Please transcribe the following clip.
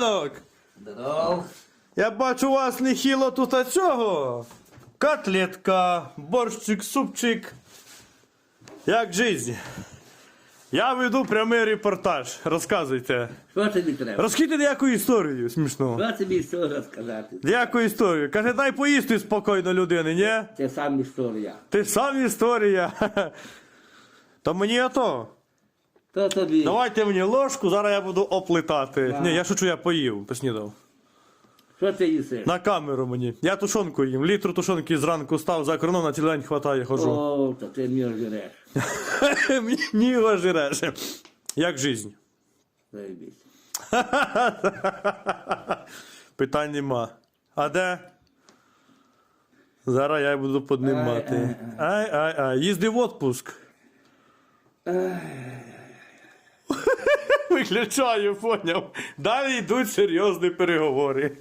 ранок! Здоров. Я бачу у вас нехило тут а цього. Котлетка, борщик, супчик. Як жизнь? Я веду прямий репортаж. Розказуйте. Що тобі треба? Розкидайте деяку історію смішну. Що тобі що розказати? Деяку історію. Каже, дай поїсти спокійно людини, ні? Це сам історія. Ти сам історія. То мені ото. То тобі. Давайте мені ложку, зараз я буду оплетати. Ні, я шучу, я поїв, поснідав. Що ти їсиш? На камеру мені. Я тушонку їм. Літру тушонки зранку став за кроном, на цілий день хватає, хожу. О, то ти мені жиреш. Мені його жиреш. Як жизнь? Заєбісь. Питань нема. А де? Зараз я буду піднімати. Ай, ай, ай. Їздив в отпуск. Виключаю, поняв. Далі йдуть серйозні переговори.